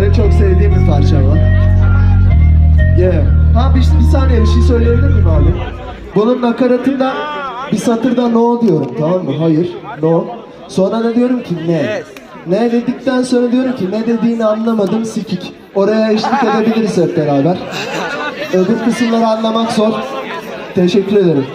Benim çok sevdiğim bir parça var. Yeah. Ha bir, bir saniye bir şey söyleyebilir miyim abi? Bunun nakaratında bir satırda no diyorum tamam mı? Hayır. No. Sonra da diyorum ki ne? Ne dedikten sonra diyorum ki ne dediğini anlamadım sikik. Oraya eşlik edebiliriz hep beraber. Öbür kısımları anlamak zor. Teşekkür ederim.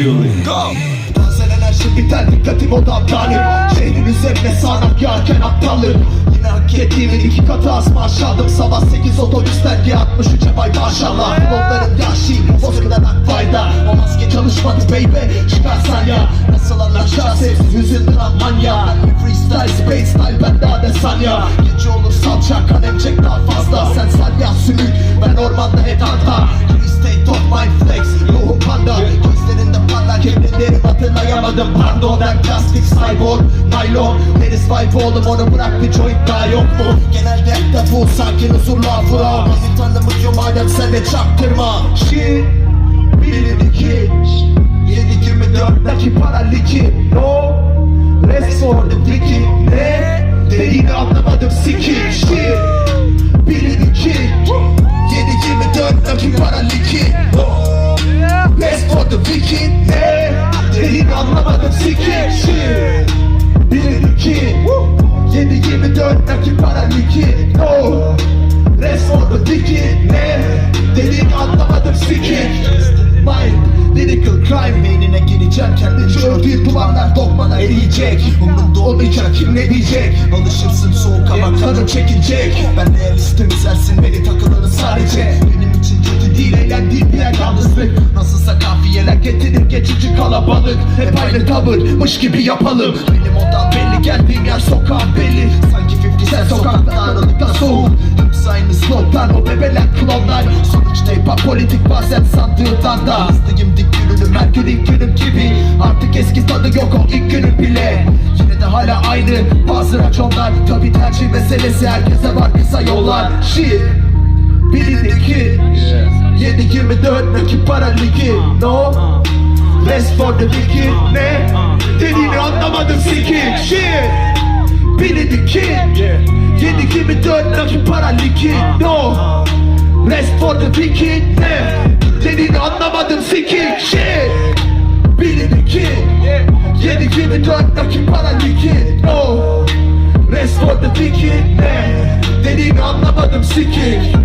Bazen enerji biter dikkatim odaklanır Şehrin üzerine sağanak yağarken aptallım Yine hak ettiğimin iki katı az maaş aldım Sabah 8 otobüsten G63'e bay maşallah Yollarım yahşi bozkırdan akfayda O maske çalışmadı baby çıkarsan ya. Nasıl anlaşacağız? Sevsiz hüzün dram manya Ben bir freestyle space style ben daha ne sanya? Gece olur salça kalem çek daha fazla. Sen salya sümük ben ormanda etanta State cyborg Naylon Deniz vibe oğlum onu bırak bir joint daha yok mu? Genelde bu sakin huzurlu afra Bizim tanımıyor madem sen de çaktırma. Shit Bilin iki 7-24 nakit para liki. No Rest for the dicky. Ne Dediğini anlamadım siki Shit crime beynine gireceğim Kendince ördüğün duvarlar dogmana eriyecek Umrumda olmayacak kim ne diyecek? Alışırsın soğuk ama kanın çekilecek. Ben realistim izlersin beni takılırım sadece. Benim için kötü değil eğlendiğim bir yer yalnızlık. Nasılsa kafiyeler getirir geçici kalabalık. Hep aynı tavırmış gibi yapalım. Benim odan belli geldiğim yer sokağın belli. Sanki 50 sen sokakta aralıkta her gün günüm gibi. Artık eski tadı yok o ilk günüm bile. Yine de hala aynı. Bazı raconlar Tabi tercih meselesi. Herkese var kısa yollar. Shit Birindeki 7-24 nakit para ligi. No. Rest for the wicked Ne? Dediğini anlamadım sikik Shit Birindeki 7-24 nakit para ligi. No. Rest for the wicked Ne? Dediğini anlamadım sikik Shit 7-24 nakit para ligi No Rest for the wicked Ne? Dediğini anlamadım sikik